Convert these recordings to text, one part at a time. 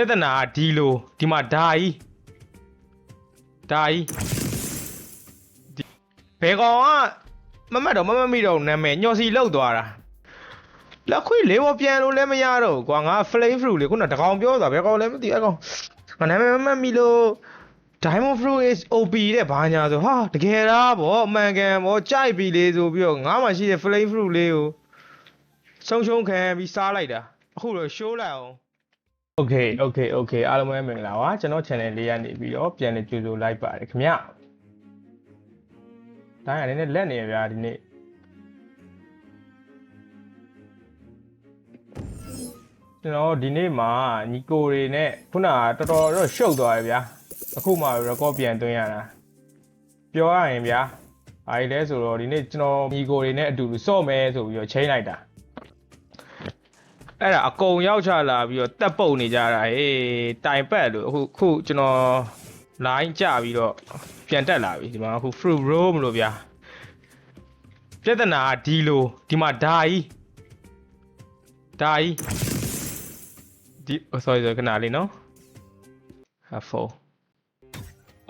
ပြဿနာကဒီလိုဒီမှာဓာကြီးဓာကြီးဒီဘယ်ကောင်ကမမတ်တော့မမတ်မိတော့နာမည်ညော်စီလောက်သွားတာလက်ခွေလေးဘောပြန်လို့လည်းမရတော့ဘူးကွာငါ flame fruit လေခုနတကောင်ပြောတာဘယ်ကောင်လဲမသိအကောင်ငါနာမည်မမတ်မိလို့ Diamond Fruit is OP တဲ့ဘာညာဆိုဟာတကယ်လားဗောအမှန်ကန်ဗောကြိုက်ပြီလေဆိုပြီးတော့ငါမှရှိတဲ့ flame fruit လေးကိုဆုံးရှုံးခံပြီးစားလိုက်တာအခုတော့ show လိုက်အောင် Okay okay okay အားလုံးပဲမင်္ဂလာပါကျွန်တော် channel လေးရနေပြီးတော့ပြန်လည်ကြိုဆိုလိုက်ပါတယ်ခင်ဗျတိုင်းရနေနဲ့လက်နေရဗျာဒီနေ့ကျွန်တော်ဒီနေ့မှာညီကိုတွေနဲ့ခုနကတော်တော်တော့ရှုပ်သွားတယ်ဗျာအခုမှ record ပြန်သွင်းရတာပြောရရင်ဗျာအားလဲဆိုတော့ဒီနေ့ကျွန်တော်ညီကိုတွေနဲ့အတူတူစော့မယ်ဆိုပြီးတော့ချိန်လိုက်တာ အဲ့ဒါအကုံရောက်ချလာပြီးတော့တက်ပုတ်နေကြတာဟေးတိုင်ပတ်လို့အခုခုကျွန်တော် line ကြပြီးတော့ပြန်တက်လာပြီဒီမှာအခု fruit roll မလို့ဗျာပြဿနာကဒီလိုဒီမှာဓာကြီးဓာကြီးဒီ oh, sorry sorry ခဏလေးနော် have four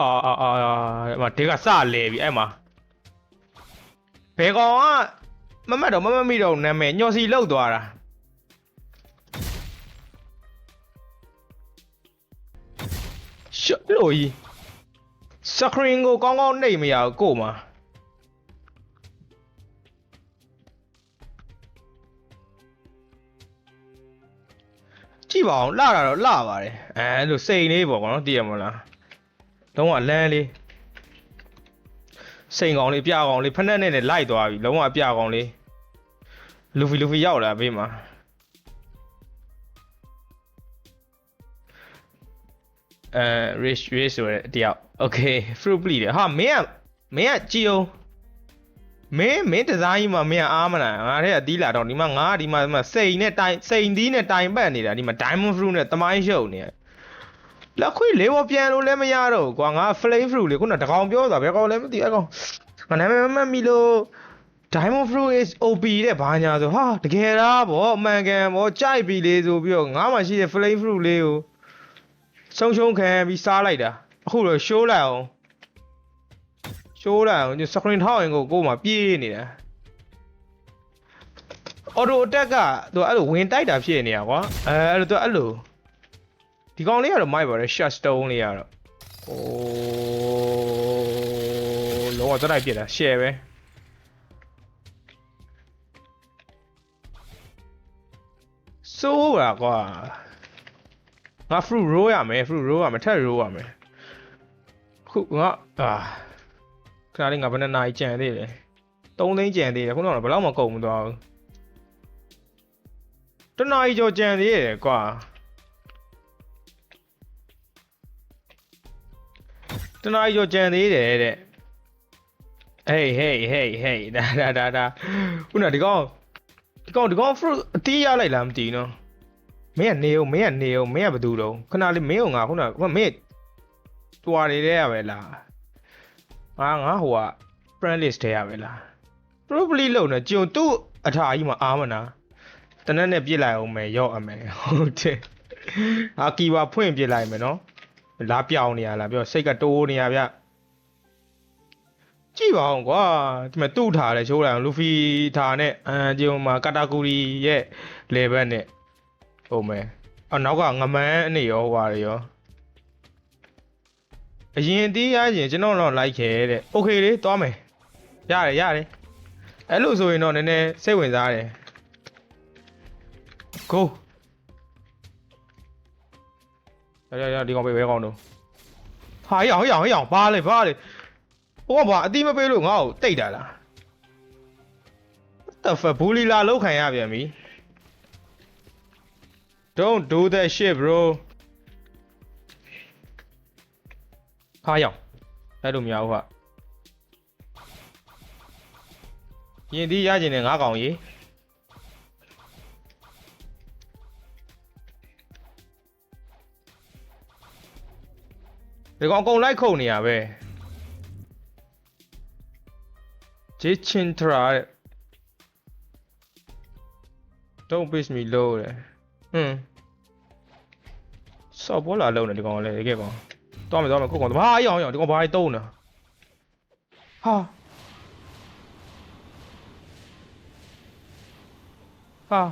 အာအာအာဒီမှာဒီကစလဲပြီအဲ့မှာဘယ်ကောင်ကမမတ်တော့မမတ်မိတော့နာမည်ညော်စီလောက်သွားတာ လို့ကြီးစခရင်ကိုကောင်းကောင်းနှိပ်မရဘူးကို့မှာကြည့်ပါအောင်လှတာတော့လှပါတယ်အဲအဲ့လိုစိန်လေးပေါ့ကွာနော်သိရမလားလုံးဝလန်းလေးစိန်ကောင်လေးပြကောင်လေးဖက်နဲ့နဲ့လိုက်သွားပြီလုံးဝပြကောင်လေးလူဖီလူဖီရောက်လာဘေးမှာ အဲ rich rich ဆိုတဲ့တယောက် okay fruit pli တယ်ဟာမင်းကမင်းကကြည်အောင်မင်းမင်းဒီဇိုင်းကြီးမှာမင်းကအားမနာငါတဲ့ကတီးလာတော့ဒီမှာငါကဒီမှာဒီမှာစိန်နဲ့တိုင်စိန်သီးနဲ့တိုင်ပတ်နေတာဒီမှာ diamond fruit နဲ့တမိုင်းရှုပ်နေတယ်လက်ခွေလေးဘောပြန်လို့လည်းမရတော့ဘူးကွာငါ flame fruit လေခုနတကောင်ပြောတာဘယ်ကောင်လဲမသိအကောင်ငါနာမည်မမှတ်မိလို့ Diamond Fruit is OP တဲ့ဘာညာဆိုဟာတကယ်လားဗောအမှန်ကန်ဗောကြိုက်ပြီလေဆိုပြီးတော့ငါမှရှိတဲ့ flame fruit လေးကို ဆုံးရှုံးခံပြီးစားလိုက်တာအခုတော့ show လိုက်အောင် show လိုက်အောင် screen ထောက်ရင်ကိုကိုယ်မှာပြေးနေတာ auto attack ကသူအဲ့လိုဝင်တိုက်တာဖြစ်နေတာကွာအဲအဲ့လိုသူအဲ့လိုဒီကောင်လေးကတော့မိုက်ပါတယ် shot stone လေးကတော့အိုးလုံးဝသတိုက်ပြစ်တာ share ပဲစိုးပါကွာ ငါ fruit roll ရမယ် fruit roll ရမယ်ထက် roll ရမယ်ခုငါအာခဏလေးငါဘယ်နှစ်နာရီကြံသေးလဲ3သိန်းကြံသေးတယ်ခုနကတော့ဘယ်တော့မှကုန်မသွားဘူးတစ်နာရီကျော်ကြံသေးတယ်ကွာတစ်နာရီကျော်ကြံသေးတယ်တဲ့ hey hey hey hey ဒါဒါဒါဒါခုနဒီကောင်ဒီကောင်ဒီကောင် fruit အတီးရလိုက်လားမသိဘူးနော် မင်းကနေအောင်မင်းကနေအောင်မင်းကဘာတူတော့ခဏလေးမင်းကငါခုနကမင်းတွာနေတဲ့ရပဲလားငါငါဟိုက friend list ထဲရပဲလား probably လုံနေကြုံသူ့အထာကြီးမှာအားမနာတနက်နဲ့ပြစ်လိုက်အောင်မယ်ရော့အမယ်ဟုတ်တယ်အာကီပါဖွင့်ပြစ်လိုက်မယ်နော်လာပြောင်းနေရလားပြောစိတ်ကတိုးနေရဗျကြည့်ပါအောင်ကွာဒီမှာသူ့ထားလဲချိုးလိုက်အောင်လူဖီထားနဲ့အမ်ဒီမှာကာတာဂူရီရဲ့ level နဲ့ ဟုတ်မယ်အနောက်ကငမန်းအနေရောဟိုပါရရောအရင်တီးရရင်ကျွန်တော်တော့လိုက်ခဲ့တဲ့โอเคလေသွားမယ်ရတယ်ရတယ်အဲ့လိုဆိုရင်တော့နည်းနည်းစိတ်ဝင်စားတယ် go ရရရဒီကောင်ပေးဘဲကောင်တော့ဟာရအောင်ရအောင်ရအောင်ဘာလဲဘာလဲဟိုကဘာအတိမပေးလို့ငါ့ကိုတိတ်တာလား What the fuck ဘူလီလာလောက်ခံရပြန်ပြီ Don't do that shit bro ဟာရောက်အဲ့လိုမရဘူးဟာရင်ဒီရကျင်နေငါးကောင်ကြီးဒီကောင်အကုန်လိုက်ခုန်နေရပဲဂျေချင်ထရာတဲ့ Don't push me low တဲ့ ဟွန်းစောက်ပေါ်လာလုံးနေဒီကောင်ကလည်းတကယ်ကောင်တော့မယ်တော့မယ်ကိုကောင်ဘာအရောင်ရောင်ဒီကောင်ဘာတွေတုံးနေဟာဟာ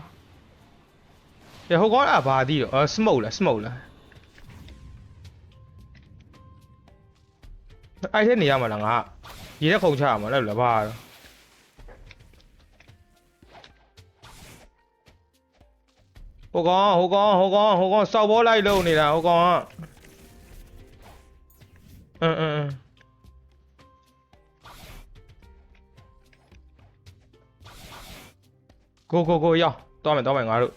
ရဟိုကောင်အဘာဒီတော့အ smoke လား smoke လားအဲ့ထဲနေရမှာလားငါရေထဲခုန်ချရမှာလဲလားဘာတော့ ဟိုကောင်ဟိုကောင်ဟိုကောင်ဟိုကောင်စောက်ဘောလိုက်လုံးနေတာဟိုကောင်ကအင်းအင်းအင်းကိုကိုကိုရောက်တော့မယ်တော့မယ်ငါတို့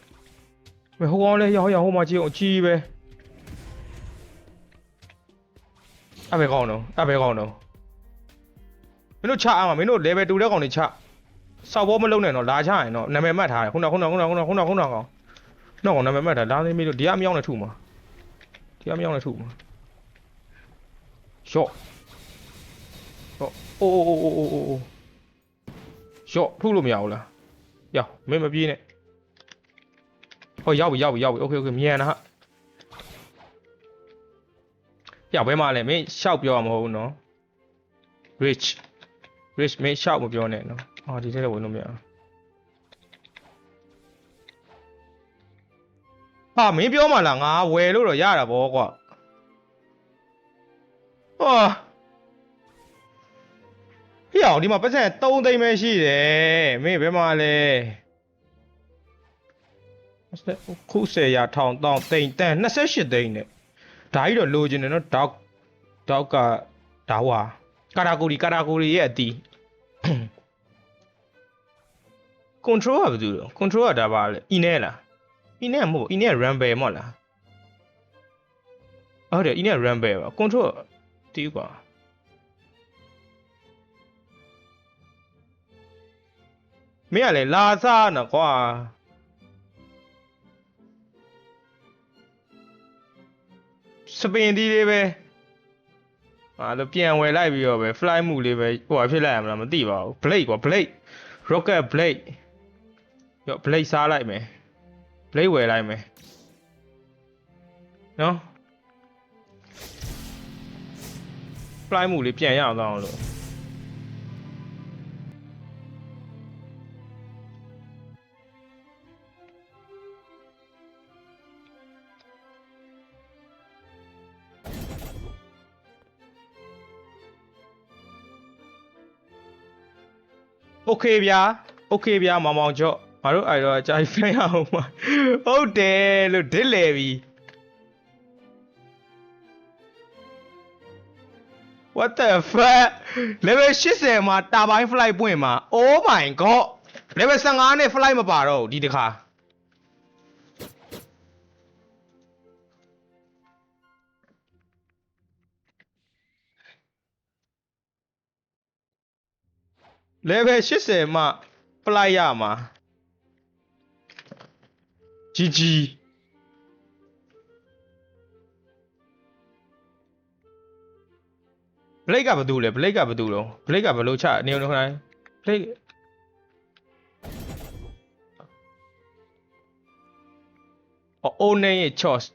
မဟိုကောင်လဲရောက်ရောက်ဟိုမှာကြည့်အောင်အကြီးပဲအဘယ်ကောင်တော့အဘယ်ကောင်တော့မင်းတို့ချအောင်မမင်းတို့ level 2တဲ့ကောင်တွေချစောက်ဘောမလုံးနဲ့တော့လာချရင်တော့နာမည်မှတ်ထားတယ်ခုနကခုနကခုနကခုနကခုနကခုနကကောင် တော့ကောင်နာမည်မှတ်ထားလာသိမီးတို့ဒီကမြောင်းနဲ့ထုမှာဒီကမြောင်းနဲ့ထုမှာရှော့ရှော့အိုးအိုးအိုးအိုးအိုးအိုးရှော့ထုလို့မရဘူးလားရောက်မင်းမပြေးနဲ့ဟောရောက်ပြီရောက်ပြီရောက်ပြီโอเคโอเคမြန်တာဟာရောက်ဘဲမှာလဲမင်းရှောက်ပြောရမဟုတ်ဘူးနော် rich rich မင်းရှောက်မပြောနဲ့နော်အော်ဒီထဲတော့ဝင်လို့မရဘူး ဟာမင်းပြောမှလားငါဝယ်လို့တော့ရတာဗောကွာဟာဟေ့အောင်ဒီမှာပတ်စံ3သိန်းပဲရှိတယ်မင်းဘယ်မှာလဲခု10ရာထောင်တောင်းသိန်းတန်28သိန်းနဲ့ဒါကြီးတော့လိုချင်တယ်နော်ဒေါက်ဒေါက်ကဒါဝါကာရာကိုရီကာရာကိုရီရဲ့အတီး control ကဘာလို့လဲ control ကဒါပါလဲ ine လား ine မဟုတ် ine rumble မဟုတ်လားဟုတ်တယ် ine rumble ပါ control တီးကွာမင်းကလည်းလာစားနော်ကွာစပင်ဒီလေးပဲဟာလို့ပြန်ဝယ်လိုက်ပြီးတော့ပဲ fly မှုလေးပဲဟိုဟာဖြစ်လိုက်ရမလားမသိပါဘူး blade ကွာ blade rocket blade ရော blade စားလိုက်မယ် blade ဝယ်လိုက်မယ်နော် fly မှုလေးပြန်ရအောင်တော့လို့โอเคဗျာโอเคဗျာမောင်မောင်ကျော့ ငါတို့အဲ့တော့အကြိုက်ဖန်ရအောင်ပါဟုတ်တယ်လို့ဒစ်လေပြီ What the fuck level 80မှာတာပိုင်း flight ပွင့်မှာ Oh my god level 15နဲ့ flight မပါတော့ဘူးဒီတစ်ခါ level 80မှာ flight ရမှာ GG Blake ကဘာတူလဲ Blake ကဘာတူတော့ Blake ကဘယ်လိုချနေနေခဏ Blake အော် Onen ရဲ့ choice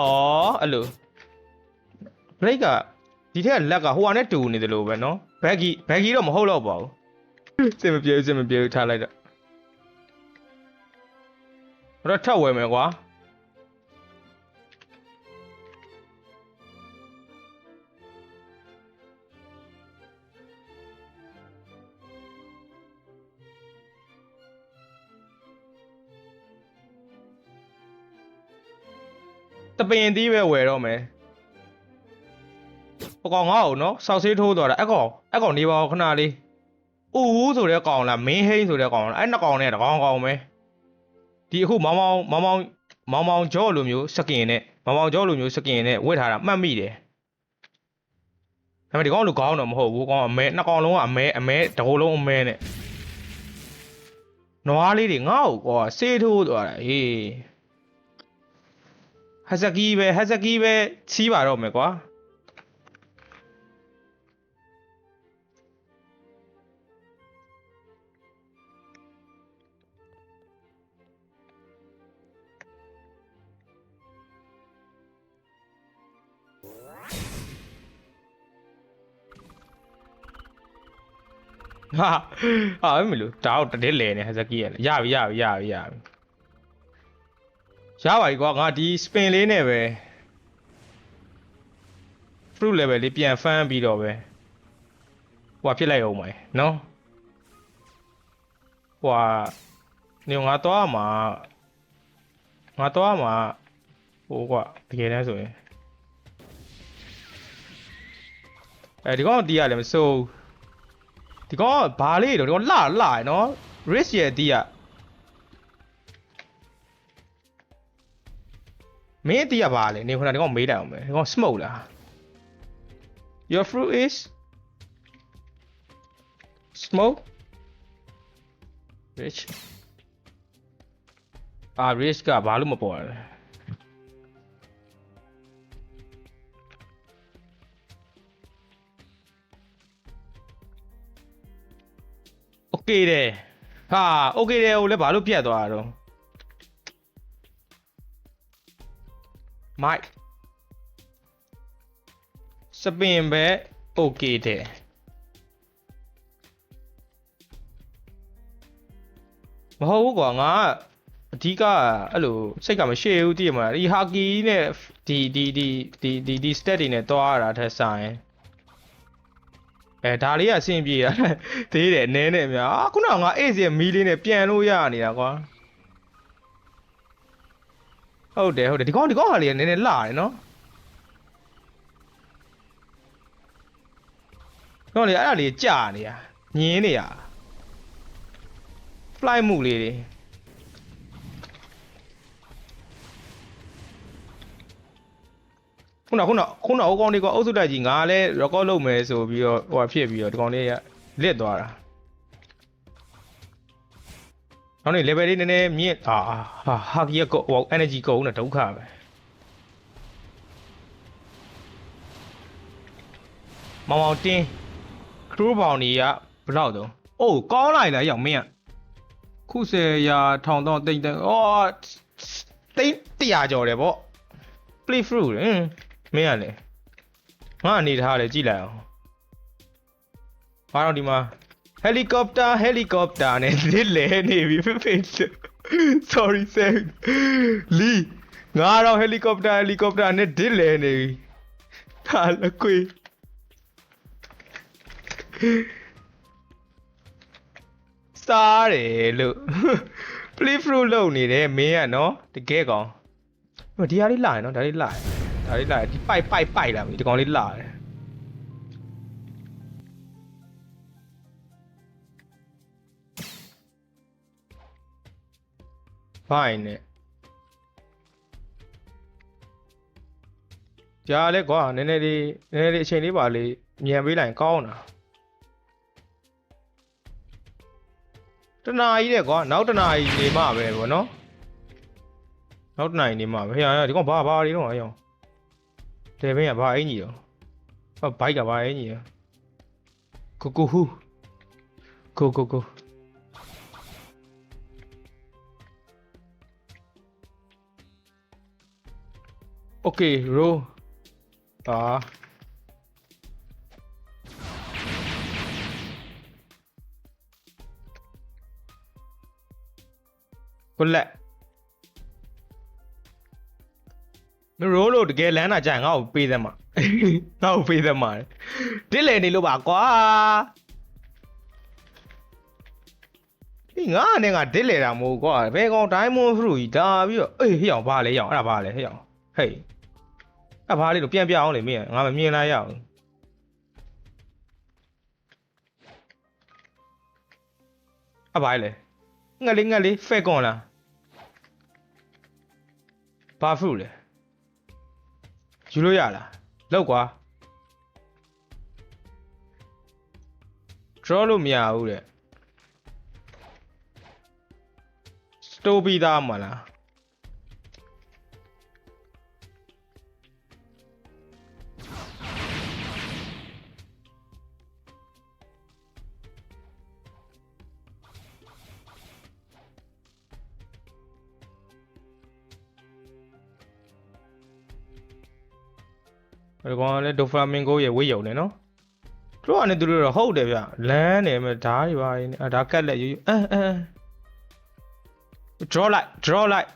အော်အဲ့လို Blake ကဒီထက်ကလက်ကဟိုဟာနဲ့တူနေတယ်လို့ပဲเนาะ Baggy Baggy တော့မဟုတ်တော့ပါဘူးစင်မပြေဘူးစင်မပြေဘူးထားလိုက်တော့ တော့ထပ်ဝယ်မယ်ကွာတပင်သီးပဲဝယ်တော့မယ်ဟိုကောင်ငါ့ကိုနော်စောက်ဆေးထိုးသွားတာအဲ့ကောင်အဲ့ကောင်နေပါဦးခဏလေးဥဦးဆိုတဲ့ကောင်လားမင်းဟိန်းဆိုတဲ့ကောင်လားအဲ့နှစ်ကောင်နဲ့တကောင်ကောင်ပဲ ဒီအခုမောင်မောင်မောင်မောင်မောင်မောင်ကြောလိုမျိုးစကင်နဲ့မောင်မောင်ကြောလိုမျိုးစကင်နဲ့ဝတ်ထားတာမှတ်မိတယ်ဒါပေမဲ့ဒီကောင်လူကောင်းတော့မဟုတ်ဘူးကောင်အမဲနှစ်ကောင်လုံးကအမဲအမဲတစ်ကိုယ်လုံးအမဲနဲ့နွားလေးတွေငါ့ကိုကွာဆေးထိုးသွားတာဟေးဟဇကီပဲဟဇကီပဲချီးပါတော့မယ်ကွာ ဟာဟာမလို့ဒါတော့တည်းလဲနေဟဇကီရရပြီရပြီရပြီရပြီရပါပြီကွာငါဒီ spin လေးနဲ့ပဲ fruit level လေးပြန်ဖမ်းပြီးတော့ပဲဟိုဖြစ်လိုက်အောင်မယ်နော်ဟိုနေငါတော့မှာငါတော့မှာဟိုကွာတကယ်တမ်းဆိုရင်အဲဒီကောင်တီးရတယ်မစိုး ဒီကောင်ကဘာလေးတော့ဒီကောင်လှလှရယ်နော် risk ရဲ့တီးရမင်းတီးရပါလေနေခုနကဒီကောင်မေးလိုက်အောင်မယ်ဒီကောင် smoke လား Your fruit is smoke rich အာ rich ကဘာလို့မပေါ်ရလဲ OK တယ်ဟာ OK တယ်ဟိုလည်းဘာလို့ပြတ်သွားတာတော့ mic စပင်ပဲ OK တယ်မဟုတ်ဘူးကွာငါအဓိကအဲ့လိုစိတ်ကမရှေ့ဘူးတည်မှာဒီဟာကီနဲ့ဒီဒီဒီဒီဒီ stat တွေနဲ့တွားရတာထက်ဆိုင် အဲဒါလေးကအဆင်ပြေတာသေးတယ်နည်းနေများအာခုနကငါအေးစီရဲ့မီလေးနဲ့ပြန်လို့ရနေတာကွာဟုတ်တယ်ဟုတ်တယ်ဒီကောင်ဒီကောင်ဟာလေးကနည်းနည်းလှတယ်နော်တော့လေအဲ့ဒါလေးကြာနေတာညင်းနေရ fly မှုလေးတွေ ခုနကခုနကခုနကဟိုကောင်လေးကအုပ်စုတိုက်ကြီးငါလည်း record လုပ်မယ်ဆိုပြီးတော့ဟိုဖြစ်ပြီးတော့ဒီကောင်လေးကလစ်သွားတာနောက်နေ level လေးနည်းနည်းမြင့်အာဟာဟာကြီးကဟို energy ကုန်နေဒုက္ခပဲမောင်မောင်တင်း crew ဘောင်ကြီးကဘယ်လောက်တော့အိုးကောင်းလိုက်လားရောက်မင်းကခုဆယ်ရာထောင်တော့တိတ်တိတ်အော်တိတ်တရားကြော်တယ်ဗော play through ဟင် မင်းကလေငါအနေထားလေကြည့်လိုက်အောင်ဘာတော့ဒီမှာ helicopter helicopter နဲ့ဒီလဲနေပြီဖေဖေ sorry sir လီငါတော့ helicopter helicopter နဲ့ဒီလဲနေပြီဟာလကွေစားတယ်လို့ play fruit လုပ်နေတယ်မင်းကနော်တကယ်ကောင်ဟိုဒီဟာလေးလာရနော်ဒါလေးလာရ ဒါလေးလာရဒီပိုက်ပိုက်ပိုက်လာပြီဒီကောင်လေးလာတယ်ဘိုင်နဲ့ကြားလဲကွာနည်းနည်းလေးနည်းနည်းလေးအချိန်လေးပါလေးမြန်ပေးလိုက်ရင်ကောင်းတာတနာကြီးတဲ့ကွာနောက်တနာကြီးနေမှပဲဗောနော်နောက်တနာကြီးနေမှပဲဟေ့ရဒီကောင်ဘာဘာတွေတော့အယောင် 대변이야 봐 애니요 아 바이가 봐 애니요 고고후 고고고 오케이 로아 con lệ မရိုးလို့တကယ်လမ်းတာကြာရင်ငါ့ကိုပေးသမှာငါ့ကိုပေးသမှာတစ်လေနေလို့ပါကွာဒီငါနဲ့ငါတစ်လေတာမဟုတ်ကွာဘယ်ကောင်ဒိုင်းမွန်ဖရူကြီးဒါပြီးတော့အေးဟေ့အောင်ဘာလဲဟေ့အောင်အဲ့ဒါဘာလဲဟေ့အောင်ဟေးအဲ့ဘာလေးတော့ပြန်ပြအောင်လေမင်းငါမမြင်လိုက်ရအောင်အဲ့ဘာလဲငက်လေးငက်လေးဖဲကွန်လားဘာဖရုလဲ ယူလို့ရလားလောက်ကွာ draw လို့မရဘူးတဲ့ store ပြီးသားမလား ဒီကောင်ကလည်း Doflamingo ရဲ့ဝေးယုံနေနော်တို့ကနေသူတို့တော့ဟုတ်တယ်ဗျလမ်းနေမှာဓာတ်တွေပါနေအာဓာတ်ကတ်လက်ယူယူအဲအဲ draw light draw light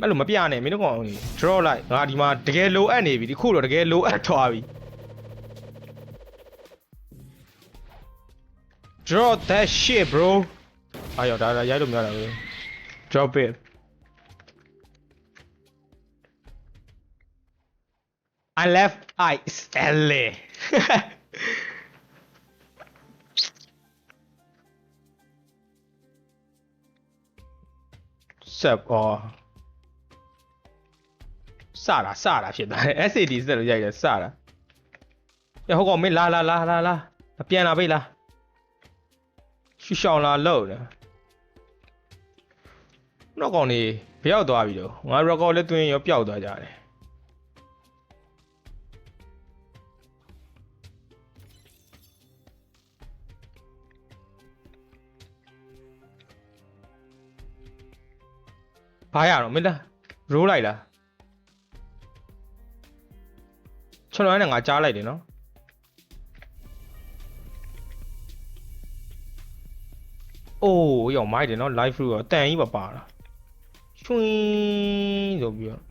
မလို့မပြနဲ့မင်းတို့ကောင်ကြီး draw light ငါဒီမှာတကယ်လိုအပ်နေပြီဒီခုတော့တကယ်လိုအပ်သွားပြီ draw that shit bro အာရောက်ဒါဒါရိုက်လို့မရတာပဲ drop it I left ice LA ဆက်ပေါ်စတာစတာဖြစ်သွားတယ် SAD စက်လို့ရိုက်တယ်စတာညဟိုကောင်မင်းလာလာလာလာလာပြန်လာပြီလား ရှူရှောင်းလာလို့တယ်တော့ကောင်နေဘရောက်သွားပြီတော့ငါ record လည်းတွင်းရောပျောက်သွားကြတယ်ဘာရတော့မင်းလားရိုးလိုက်လားချွန်လွမ်းနဲ့ငါကြားလိုက်တယ်နော် အိုးရောမိုက်တယ်နော် live through ရောတန်ကြီးပါပါလားချွင်းဆိုပြီးတော့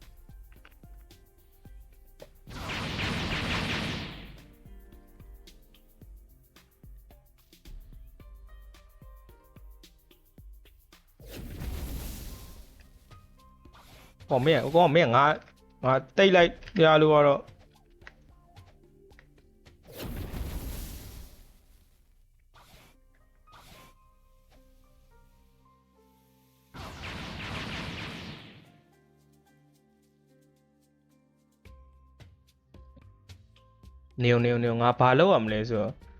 ဟောမင်းကောမင်းငါငါတိတ်လိုက်ရလို့ကတော့ နေုံနေုံနေုံငါဘာလုပ်ရမလဲဆိုတော့။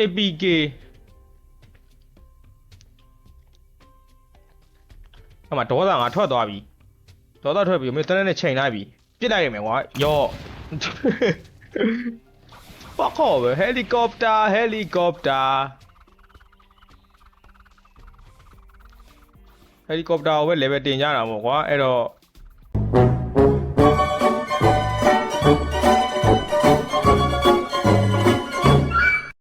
APK အမဒေါသငါထွက်သွားပြီဒေါသထွက်ပြီမင်းတန်းနဲ့ချိန်လိုက်ပြီပြစ်လိုက်ရမယ်ကွာယော့ Fuck off helicopter helicopter helicopter ကိုပဲ level တင်ကြတာပေါ့ကွာအဲ့တော့